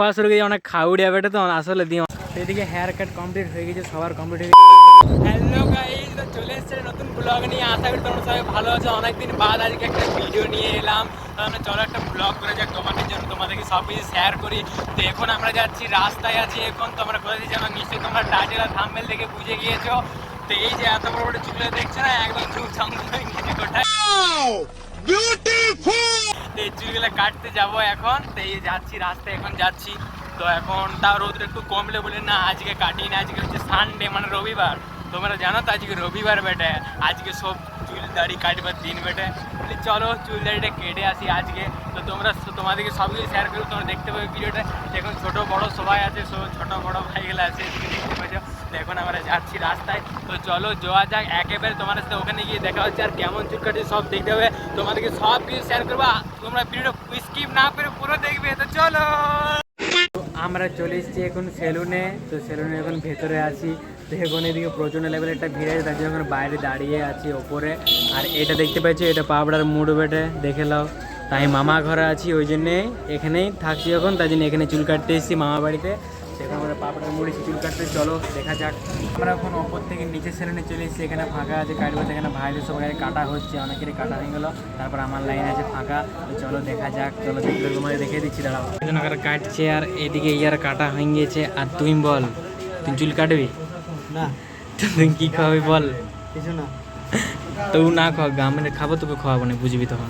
খাওয়া শুরু করেছি অনেক খাউড়িয়া বেটে তো আসলে দিয়ে এদিকে হেয়ার কাট কমপ্লিট হয়ে গেছে সবার কমপ্লিট হয়ে গেছে। হ্যালো গাইস তো চলে এসেছে নতুন ব্লগ নিয়ে। আশা করি তোমরা সবাই ভালো আছো। অনেকদিন বাদ আজকে একটা ভিডিও নিয়ে এলাম। তাহলে চলো একটা ব্লগ করে যাক। তোমাদের জন্য তোমাদেরকে সব কিছু শেয়ার করি। তো এখন আমরা যাচ্ছি রাস্তায় আছি। এখন তোমরা কোথায় যাব নিশ্চয়ই তোমরা টাইটেল আর থাম্বেল দেখে বুঝে গিয়েছো। তো এই যে এত বড় বড় চুলে দেখছ না একদম চুল চঙ্গ হয়ে গেছে এই চুলগুলো কাটতে যাব এখন, তো এই যাচ্ছি, রাস্তায় এখন যাচ্ছি। তো এখন তাও রোদ একটু কমলে বলে, না, আজকে কাটি না আজকে হচ্ছে সানডে মানে রবিবার। তোমরা জানো তো, আজকে রবিবার বেটে, আজকে সব চুল দাড়ি কাটবার দিন বেটে। বলি, চলো, চুল দাড়িটা কেটে আসি আজকে। তো তোমরা তোমাদেরকে সব কিছু শেয়ার করো তোমরা দেখতে পাবে ভিডিওটা। এখন ছোটো, বড় সবাই আছে সব ছোট, বড় ভাইগুলো আছে দেখতে পাচ্ছ। তো এখন আমরা যাচ্ছি রাস্তায়। তো চলো যাওয়া যাক, একেবারে তোমার সাথে ওখানে গিয়ে দেখা হচ্ছে আর কেমন চুল কাটে সব দেখতে হবে। তোমাদেরকে সব কিছু শেয়ার করব। তোমরা ভিডিওটা স্কিপ না করে পুরো দেখবে। তো চলো। আমরা চলে এসেছি এখন সেলুনে তো সেলুনে এখন ভেতরে আছি। তো এখন এদিকে প্রচণ্ড লেভেলে একটা ভিড় আছে, তার এখন বাইরে দাঁড়িয়ে আছি ওপরে। আর এটা দেখতে পাচ্ছি, এটা পাবড়ার মুড বেটে, দেখে নাও। তাই মামা ঘরে আছি, ওই জন্যে এখানেই থাকছি এখন। তাই জন্য এখানে চুল কাটতে এসেছি মামা বাড়িতে। সেখানে আমরা পাপড়ার মুড়ি চুল কাটতে চলো দেখা যাক। আমরা এখন ওপর থেকে নিচে সেলুনে চলে এসেছি এখানে ফাঁকা আছে কাটবো এখানে ভাইদের সবাই কাটা হচ্ছে অনেকেরই কাটা হয়ে গেলো। তারপর আমার লাইন আছে ফাঁকা তো চলো দেখা যাক চলো দেখলে তোমাদের দেখিয়ে দিচ্ছি দাঁড়াও। আবার কাটছে আর এদিকে ইয়ার কাটা হয়ে গিয়েছে আর তুই বল তুই চুল কাটবি? না। তো তুই কি খাওয়াবি বল? কিছু না। তো না খাওয়া গ্রামের খাব তোকে খাওয়াবো না বুঝবি তখন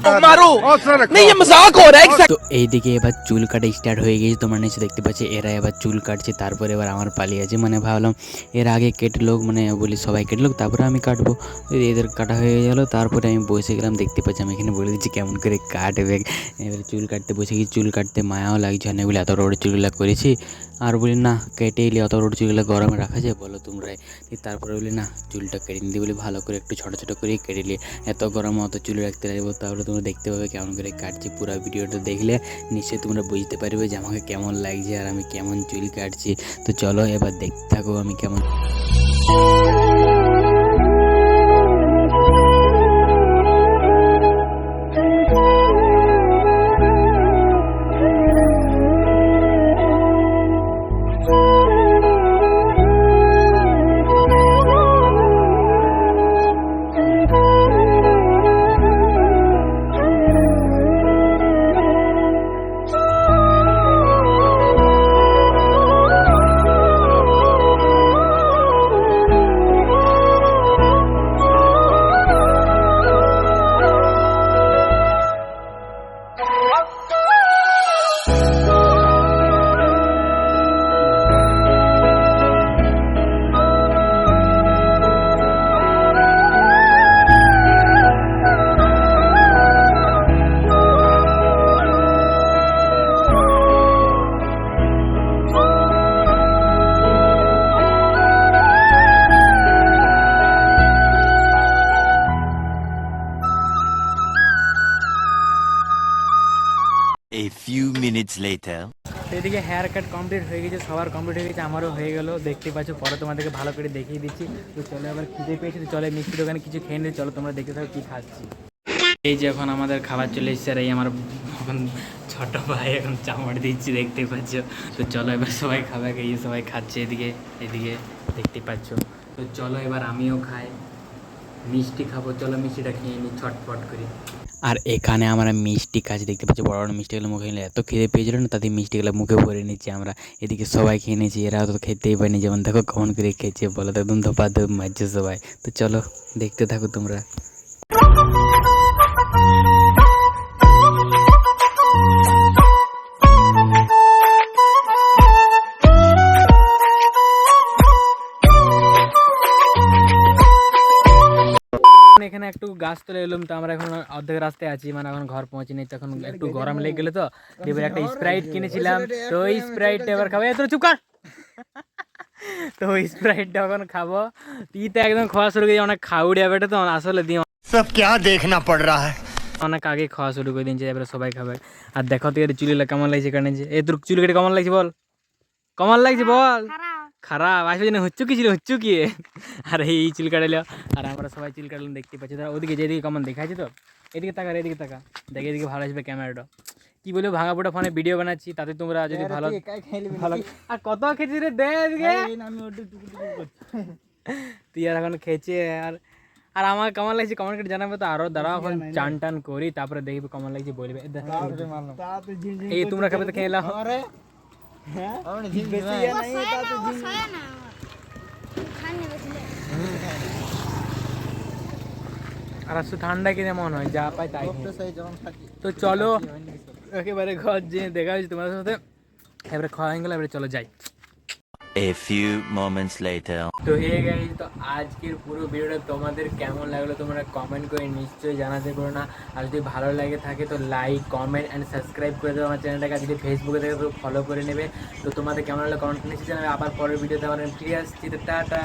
তো এইদিকে এবার চুল কাটা স্টার্ট হয়ে গেছে তোমরা নিচে দেখতে পাচ্ছি এরা এবার চুল কাটছে তারপরে এবার আমার পালিয়ে আছে। মানে ভাবলাম এর আগে কেটে লোক মানে বলি সবাই কেটে লোক তারপরে আমি কাটবো। এদের কাটা হয়ে গেলো তারপরে আমি বসে গেলাম দেখতে পাচ্ছি আমি এখানে বলে দিচ্ছি কেমন করে কাটবে। এবার চুল কাটতে বসে গেছি চুল কাটতে মায়াও লাগছে না বলে এত বড় চুলগুলো করেছি। আর বলি না কেটে এলে অত বড় চুলগুলো গরমে রাখা যায় বলো তোমরাই। দিয়ে তারপরে বলি না চুলটা কেটে নিতে বলি ভালো করে একটু ছোটো ছোটো করে কেটে নিয়ে এত গরম, অত চুলে রাখতে লাগবে তাহলে তোমরা দেখতে পাবে কেমন করে কাটছি পুরো ভিডিওটা। দেখলে নিশ্চয়ই তোমরা বুঝতে পারবে যে আমাকে কেমন লাগছে আর আমি কেমন চুল কাটছি। তো চলো এবার দেখতে থাকো আমি কেমন A few minutes later. এদিকে হেয়ার কাট কমপ্লিট হয়ে গেছে, সবার কমপ্লিট হয়ে গেছে, আমারও হয়ে গেল। দেখতে পাচ্ছ, পরে তোমাদেরকে ভালো করে দেখিয়ে দিচ্ছি। তো চলে আবার খিদে পেয়েছি চলে মিষ্টি দোকানে কিছু খেয়ে নিয়ে চলো তোমরা দেখতে থাকো কী খাচ্ছি। এই যে এখন আমাদের খাবার চলে এসছে, আর এই আমার এখন ছোট ভাই এখন চামড় দিচ্ছি, দেখতে পাচ্ছ। তো চলো এবার সবাই খাবে এই সবাই খাচ্ছে এদিকে এদিকে দেখতে পাচ্ছ। তো চলো এবার আমিও খাই, মিষ্টি খাব, চলো মিষ্টিটা খেয়ে নিই, ছটফট করে। আর এখানে আমরা মিষ্টি কাজ দেখতে পাচ্ছি বড় বড় মিষ্টিগুলো মুখে নিলে এত খেতে পেয়েছিল না? তাদের মিষ্টিগুলো মুখে ভরে নিচ্ছি আমরা। এদিকে সবাই খেয়ে নিয়েছি এরা তো খেতেই পারেনি। যেমন দেখো কেমন করে খেয়েছে, বলো তো একদম ধোপা ধোপ মারছে সবাই। তো চলো, দেখতে থাকো তোমরা। গাছতলা এলাম তো আমরা এখন অর্ধেক রাস্তায় আছি মানে এখন ঘর পৌঁছিনি তো তখন একটু গরম লেগে গেলে তো এবার একটা স্প্রাইট কিনেছিলাম তো ওই স্প্রাইটটা এবার খাব। এত চুপ কর। তো ওই স্প্রাইটটা এখন খাব। তুই তো একদম খাওয়া শুরু করে অনেক খাউড়িয়া বেটে তো আসলে দিও। সব কে দেখনা পড় রা হ্যাঁ অনেক আগে খাওয়া শুরু করে দিয়েছে এবারে সবাই খাবে। আর দেখো তো এর চুলিটা কেমন লাগছে কেন যে এ তোর কেটে কেমন লাগছে বল? কেমন লাগছে বল? হ্যাঁ, খারাপ আসবে যেন হচ্ছু কি ছিল হচ্ছু কি? আর এই চুল কাটালো আর আমরা সবাই চুল কাটলাম দেখতে পাচ্ছি। তারা ওদিকে যেদিকে কেমন দেখাচ্ছে তো এদিকে তাকা এদিকে তাকা দেখে এদিকে ভালো আসবে ক্যামেরাটা কি বলব ভাঙা পোটা ফোনে ভিডিও বানাচ্ছি তাতে তোমরা যদি ভালো ভালো আর কত খেয়েছি রে দে আজকে তুই আর এখন খেয়েছে আর আর আমার কেমন লাগছে কমেন্ট করে জানাবে তো। আরও দাঁড়াও এখন চান টান করি তারপরে দেখবি কেমন লাগছে বলবে। এই তোমরা খাবে তো খেয়ে নাও আর আসলে ঠান্ডা কিনে যেমন হয় যা পাই তাই। তো চলো একেবারে ঘর যে দেখা হয়েছে তোমাদের সাথে। এবারে খাওয়া হয়ে গেলে এবারে চলো যাই। A few moments later. তো হে গাইস তো আজকের পুরো ভিডিওটা তোমাদের কেমন লাগল তোমরা কমেন্ট করে নিশ্চয়ই জানাতে পারো না। আর যদি ভালো লাগে থাকে, তো লাইক কমেন্ট অ্যান্ড সাবস্ক্রাইব করে দেবো আমার চ্যানেলটাকে যদি ফেসবুকে থেকে ফলো করে নেবে। তো তোমাদের কেমন লাগল কমেন্ট নিশ্চয়ই জানাবে। আবার পরের ভিডিওতে আমার ফিরে আসছি। তো টাটা!